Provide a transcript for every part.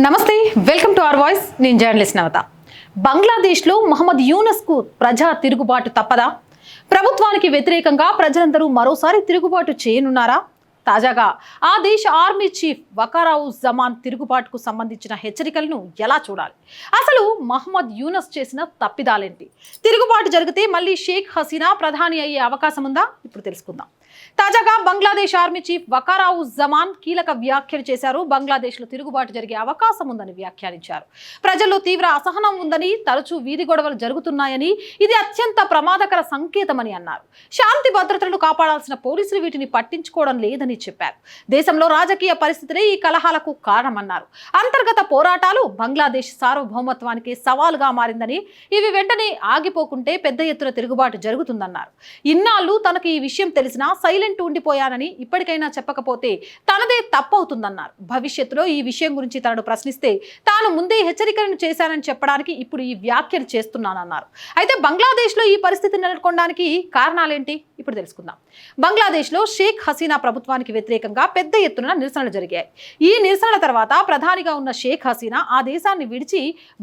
నమస్తే welcome to our voice. నేను journalist నవత. బంగ్లాదేశ్లో మహమ్మద్ యూనస్కు ప్రజా తిరుగుబాటు తప్పదా? ప్రభుత్వానికి వ్యతిరేకంగా ప్రజలందరూ మరోసారి తిరుగుబాటు చేయనున్నారా? తాజాగా ఆ దేశ ఆర్మీ చీఫ్ వకారావు జమాన్ తిరుగుబాటుకు సంబంధించిన హెచ్చరికలను ఎలా చూడాలి? అసలు మహమ్మద్ యూనస్ చేసిన తప్పిదాలేంటి? తిరుగుబాటు జరిగితే మళ్ళీ షేక్ హసీనా ప్రధాని అయ్యే అవకాశం ఉందా? ఇప్పుడు తెలుసుకుందాం. తాజాగా బంగ్లాదేశ్ ఆర్మీ చీఫ్ వకారావు జమాన్ కీలక వ్యాఖ్యలు చేశారు. బంగ్లాదేశ్లో తిరుగుబాటు జరిగే అవకాశం ఉందని వ్యాఖ్యానించారు. ప్రజల్లో తీవ్ర అసహనం ఉందని తరచూ వీధి గొడవలు జరుగుతున్నాయని ఇది అత్యంత ప్రమాదకర సంకేతమని అన్నారు. శాంతి భద్రతలను కాపాడాల్సిన పోలీసులు వీటిని పట్టించుకోవడం లేదని చెప్పారు. దేశంలో రాజకీయ పరిస్థితులే ఈ కలహాలకు కారణమన్నారు. అంతర్గత పోరాటాలు బంగ్లాదేశ్ సార్వభౌమత్వానికి సవాలుగా మారిందని ఇవి వెంటనే ఆగిపోకుంటే పెద్ద ఎత్తున తిరుగుబాటు జరుగుతుందన్నారు. ఇన్నాళ్ళు తనకు ఈ విషయం తెలిసినా సైలెంట్ ఉండిపోయానని ఇప్పటికైనా చెప్పకపోతే తనదే తప్పవుతుందన్నారు. భవిష్యత్తులో ఈ విషయం గురించి తనను ప్రశ్నిస్తే తాను ముందే హెచ్చరికలను చేశానని చెప్పడానికి ఇప్పుడు ఈ వ్యాఖ్యలు చేస్తున్నానన్నారు. అయితే బంగ్లాదేశ్లో ఈ పరిస్థితి నెలకొనడానికి కారణాలేంటి? ఇప్పుడు తెలుసుకుందాం. బంగ్లాదేశ్లో షేక్ హసీనా ప్రభుత్వానికి వ్యతిరేకంగా పెద్ద ఎత్తున నిరసనలు జరిగాయి. ఈ నిరసనల తర్వాత ప్రధానిగా ఉన్న షేక్ హసీనా ఆ దేశాన్ని విడిచి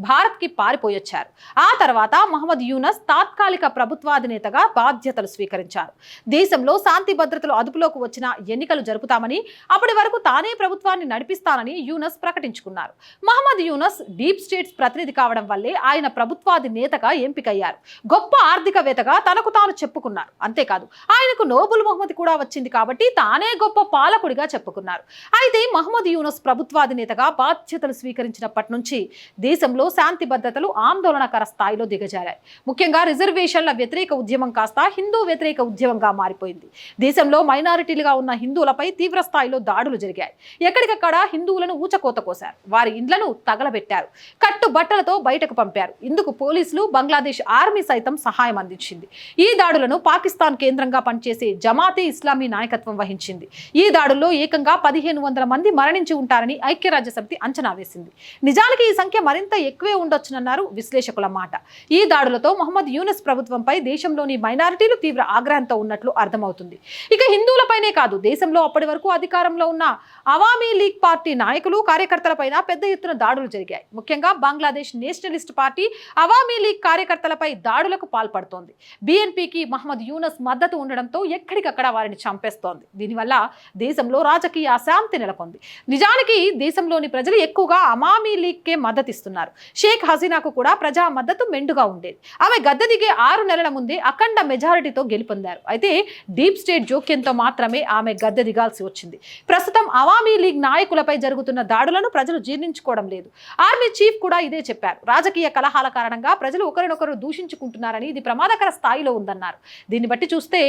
భారత్కి పారిపోయొచ్చారు. ఆ తర్వాత మహమ్మద్ యూనస్ తాత్కాలిక ప్రభుత్వాధినేతగా బాధ్యతలు స్వీకరించారు. దేశంలో శాంతి భద్రతలు అదుపులోకి వచ్చిన ఎన్నికలు జరుపుతామని అప్పటి వరకు తానే ప్రభుత్వాన్ని నడిపిస్తానని యూనస్ ప్రకటించుకున్నారు. మహమ్మద్ యూనస్ డీప్ స్టేట్స్ ప్రతినిధి కావడం వల్లే ఆయన ప్రభుత్వాధినేతగా ఎంపికయ్యారు. గొప్ప ఆర్థికవేత్తగా తనకు తాను చెప్పుకున్నారు. అంతేకాదు ఆయనకు నోబుల్ బహుమతి కూడా వచ్చింది కాబట్టి తానే గొప్ప పాలకుడిగా చెప్పుకున్నారు. అయితే మహమ్మద్ యూనస్ ప్రభుత్వాధినేతగా బాధ్యతలు స్వీకరించినప్పటి నుంచి దేశంలో శాంతి భద్రతలు ఆందోళనకర స్థాయిలో దిగజారాయి. ముఖ్యంగా రిజర్వేషన్ల వ్యతిరేక ఉద్యమం కాస్త హిందూ వ్యతిరేక ఉద్యమంగా మారిపోయింది. దేశంలో మైనారిటీలుగా ఉన్న హిందువులపై తీవ్ర స్థాయిలో దాడులు జరిగాయి. ఎక్కడికక్కడ హిందువులను ఊచకోత కోశారు. వారి ఇండ్లను తగలబెట్టారు. కట్టు బట్టలతో బయటకు పంపారు. ఇందుకు పోలీసులు బంగ్లాదేశ్ ఆర్మీ సైతం సహాయం అందించింది. ఈ దాడులను పాకిస్తాన్ కేంద్రంగా పనిచేసే జమాతే ఇస్లామీ నాయకత్వం వహించింది. ఈ దాడుల్లో ఏకంగా పదిహేను వందల మంది మరణించి ఉంటారని ఐక్యరాజ్య సమితి అంచనా వేసింది. నిజానికి ఈ సంఖ్య మరింత ఎక్కువే ఉండొచ్చునన్నారు విశ్లేషకుల మాట. ఈ దాడులతో మహమ్మద్ యూనస్ ప్రభుత్వంపై దేశంలోని మైనారిటీలు తీవ్ర ఆగ్రహంతో ఉన్నట్లు అర్థమవుతుంది. ఇక హిందువులపైనే కాదు దేశంలో అప్పటి వరకు అధికారంలో ఉన్న అవామీ లీగ్ పార్టీ నాయకులు కార్యకర్తలపైన పెద్ద ఎత్తున దాడులు జరిగాయి. ముఖ్యంగా Bangladesh nationalist party Awami league కార్యకర్తలపై దాడులకు పాల్పడుతోంది. బీఎన్పీకి మహమ్మద్ యూనస్ మద్దతు ఉండడంతో ఎక్కడికక్కడ వారిని చంపేస్తోంది. దీనివల్ల దేశంలో రాజకీయ అశాంతి నెలకొంది. నిజానికి దేశంలోని ప్రజలు ఎక్కువగా అమామీ లీగ్కే మద్దతిస్తున్నారు. షేక్ హసీనాకు కూడా ప్రజా మద్దతు మెండుగా ఉండేది. ఆమె గద్దె దిగే ఆరు నెలల ముందే అఖండ మెజారిటీతో గెలుపొందారు. అయితే డీప్ స్టేట్ జోక్యంతో మాత్రమే ఆమె గద్దె దిగాల్సి వచ్చింది. ప్రస్తుతం అవామీ లీగ్ నాయకులపై జరుగుతున్న దాడులను ప్రజలు జీర్ణించుకోవడం లేదు. ఆర్మీ చీఫ్ కూడా ఇదే చెప్పారు. రాజకీయ కలహాల కారణంగా ప్రజలు ఒకరినొకరు దూషించుకుంటున్నారని ఇది ప్రమాదకర స్థాయిలో ఉందన్నారు. దీన్ని బట్టి చూస్తే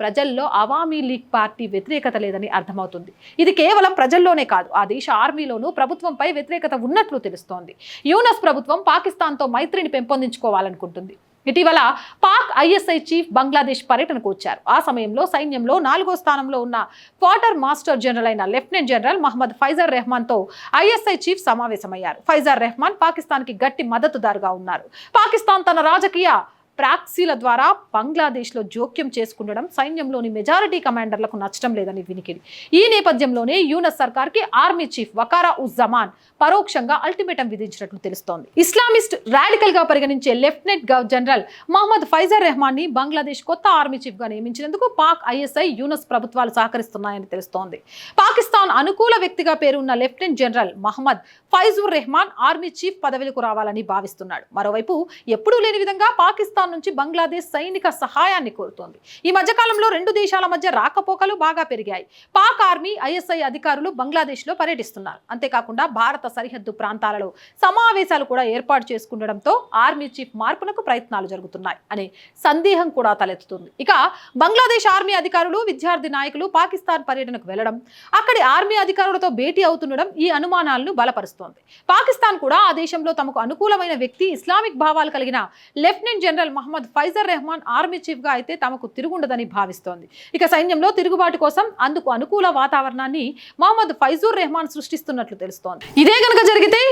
ప్రజల్లో అవామీ లీగ్ పార్టీ వ్యతిరేకత లేదని అర్థమవుతుంది. ఇది కేవలం ప్రజల్లోనే కాదు ఆ దేశ ఆర్మీలోనూ ప్రభుత్వంపై వ్యతిరేకత ఉన్నట్లు తెలుస్తోంది. యూనస్ ప్రభుత్వం పాకిస్తాన్తో మైత్రిని పెంపొందించుకోవాలనుకుంటుంది. ఇటీవల పాక్ ఐఎస్ఐ చీఫ్ బంగ్లాదేశ్ పర్యటనకు వచ్చారు. ఆ సమయంలో సైన్యంలో నాలుగో స్థానంలో ఉన్న క్వార్టర్ మాస్టర్ జనరల్ అయిన లెఫ్టినెంట్ జనరల్ మహమ్మద్ ఫైజర్ రెహమాన్తో ఐఎస్ఐ చీఫ్ సమావేశమయ్యారు. ఫైజర్ రెహమాన్ పాకిస్తాన్కి గట్టి మద్దతుదారుగా ఉన్నారు. పాకిస్తాన్ తన రాజకీయ ప్రాక్సీల ద్వారా బంగ్లాదేశ్లో జోక్యం చేసుకుండడం సైన్యంలోని మెజారిటీ కమాండర్లకు నచ్చడం లేదని వినికిడి. ఈ నేపథ్యంలోనే యూనస్ సర్కార్కి ఆర్మీ చీఫ్ వకారా ఉజ్జమాన్ పరోక్షంగా అల్టిమేటం విధించినట్లు తెలుస్తోంది. ఇస్లామిస్ట్ రాడికల్గా పరిగణించే లెఫ్టినెంట్ గవ్ జనరల్ మహమ్మద్ ఫైజర్ రెహమాన్ని బంగ్లాదేశ్ కొత్త ఆర్మీ చీఫ్గా నియమించినందుకు పాక్ ఐఎస్ఐ యూనస్ ప్రభుత్వాలు సహకరిస్తున్నాయని తెలుస్తోంది. పాకిస్తాన్ అనుకూల వ్యక్తిగా పేరున్న lieutenant general Mohammad Faizur Rehman army chief పదవిలకు రావాలని భావిస్తున్నాడు. మరోవైపు ఎప్పుడూ లేని విధంగా పాకిస్తాన్ నుంచి బంగ్లాదేశ్ సైనిక సహాయాన్ని కోరుతోంది. ఈ మధ్యకాలంలో రెండు దేశాల మధ్య రాకపోకలు బాగా పెరిగాయి. పాక్ ఆర్మీ ఐఎస్ఐ అధికారులు బంగ్లాదేశ్లో పర్యటిస్తున్నారు. అంతేకాకుండా భారత సరిహద్దు ప్రాంతాలలో సమావేశాలు కూడా ఏర్పాటు చేసుకుండడంతో ఆర్మీ చీఫ్ మార్పునకు ప్రయత్నాలు జరుగుతున్నాయి అనే సందేహం కూడా తలెత్తుతుంది. ఇక బంగ్లాదేశ్ ఆర్మీ అధికారులు విద్యార్థి నాయకులు పాకిస్తాన్ పర్యటనకు వెళ్ళడం అక్కడి ఆర్మీ అధికారులతో భేటీ అవుతుండడం ఈ అనుమానాలను బలపరుస్తోంది. పాకిస్తాన్ కూడా ఆ దేశంలో తమకు అనుకూలమైన వ్యక్తి ఇస్లామిక్ భావాలు కలిగిన lieutenant general Mohammad Faizur Rehman army చీఫ్గా అయితే తమకు తిరుగుండదని భావిస్తోంది. ఇక సైన్యంలో తిరుగుబాటు కోసం అందుకు అనుకూల వాతావరణాన్ని మహమ్మద్ ఫైజూర్ రెహమాన్ సృష్టిస్తున్నట్లు తెలుస్తోంది. ఇదే కనుక జరిగితే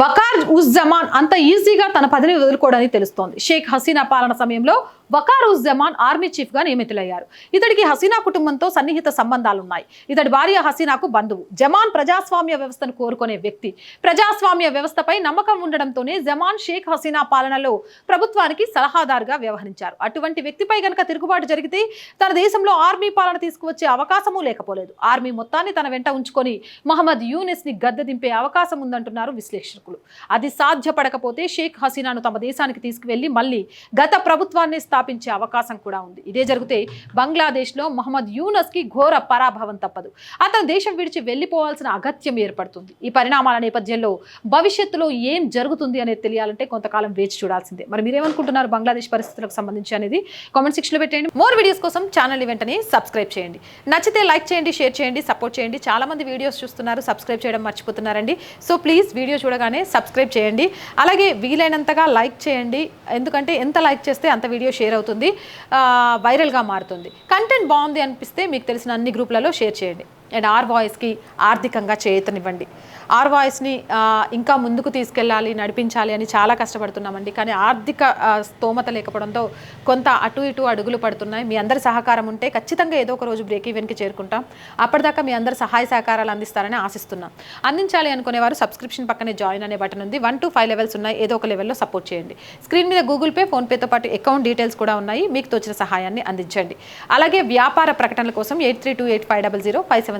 వకార్ ఉజ్ జమాన్ అంత ఈజీగా తన పదవిని వదులుకోవడానికి తెలుస్తోంది. షేక్ హసీనా పాలన సమయంలో వకార్ జమాన్ ఆర్మీ చీఫ్గా నియమితులయ్యారు. ఇతడికి హసీనా కుటుంబంతో సన్నిహిత సంబంధాలున్నాయి. ఇతడి భార్య హసీనాకు బంధువు. జమాన్ ప్రజాస్వామ్య వ్యవస్థను కోరుకునే వ్యక్తి. ప్రజాస్వామ్య వ్యవస్థపై నమ్మకం ఉండడంతోనే జమాన్ షేక్ హసీనా పాలనలో ప్రభుత్వానికి సలహాదారుగా వ్యవహరించారు. అటువంటి వ్యక్తిపై గనక తిరుగుబాటు జరిగితే తన దేశంలో ఆర్మీ పాలన తీసుకువచ్చే అవకాశమూ లేకపోలేదు. ఆర్మీ మొత్తాన్ని తన వెంట ఉంచుకొని మహమ్మద్ యూనిస్ని గద్దె దింపే అవకాశం ఉందంటున్నారు విశ్లేషకులు. అది సాధ్యపడకపోతే షేక్ హసీనాను తమ దేశానికి తీసుకువెళ్ళి మళ్ళీ గత ప్రభుత్వాన్ని స్థాపించే అవకాశం కూడా ఉంది. ఇదే జరిగితే బంగ్లాదేశ్లో మహమ్మద్ యూనస్కి ఘోర పరాభవం తప్పదు. అతను దేశం విడిచి వెళ్ళిపోవాల్సిన అగత్యం ఏర్పడుతుంది. ఈ పరిణామాల నేపథ్యంలో భవిష్యత్తులో ఏం జరుగుతుంది అనేది తెలియాలంటే కొంతకాలం వేచి చూడాల్సిందే. మరి మీరేమనుకుంటున్నారు బంగ్లాదేశ్ పరిస్థితులకు సంబంధించి అనేది? కామెంట్ సెక్షన్లో పెట్టండి మోర్ వీడియోస్ కోసం ఛానల్ వెంటనే సబ్స్క్రైబ్ చేయండి. నచ్చితే లైక్ చేయండి షేర్ చేయండి సపోర్ట్ చేయండి. చాలా మంది వీడియోస్ చూస్తున్నారు సబ్స్క్రైబ్ చేయడం మర్చిపోతున్నారండి. సో ప్లీజ్ వీడియో చూడగానే సబ్స్క్రైబ్ చేయండి. అలాగే వీలైనంతగా లైక్ చేయండి. ఎందుకంటే ఎంత లైక్ చేస్తే అంత వీడియో షేర్ అవుతుంది వైరల్గా మారుతుంది. కంటెంట్ బాగుంది అనిపిస్తే మీకు తెలిసిన అన్ని గ్రూప్లలో షేర్ చేయండి. అండ్ ఆర్ వాయిస్కి ఆర్థికంగా చేతనివ్వండి. ఆర్ వాయిస్ని ఇంకా ముందుకు తీసుకెళ్ళాలి నడిపించాలి అని చాలా కష్టపడుతున్నామండి. కానీ ఆర్థిక స్తోమత లేకపోవడంతో కొంత అటు ఇటు అడుగులు పడుతున్నాయి. మీ అందరి సహకారం ఉంటే ఖచ్చితంగా ఏదో ఒక రోజు బ్రేక్ ఈవెన్కి చేరుకుంటాం. అప్పటిదాకా మీ అందరి సహాయ సహకారాలు అందిస్తారని ఆశిస్తున్నాం. అందించాలి అనుకునేవారు సబ్స్క్రిప్షన్ పక్కనే జాయిన్ అనే బటన్ ఉంది. వన్ టు ఫైవ్ లెవెల్స్ ఉన్నాయి. ఏదో ఒక లెవెల్లో సపోర్ట్ చేయండి. స్క్రీన్ మీద గూగుల్ పే ఫోన్పేతో పాటు అకౌంట్ డీటెయిల్స్ కూడా ఉన్నాయి. మీకు తోచిన సహాయాన్ని అందించండి. అలాగే వ్యాపార ప్రకటనల కోసం eight three two eight five double zero five seven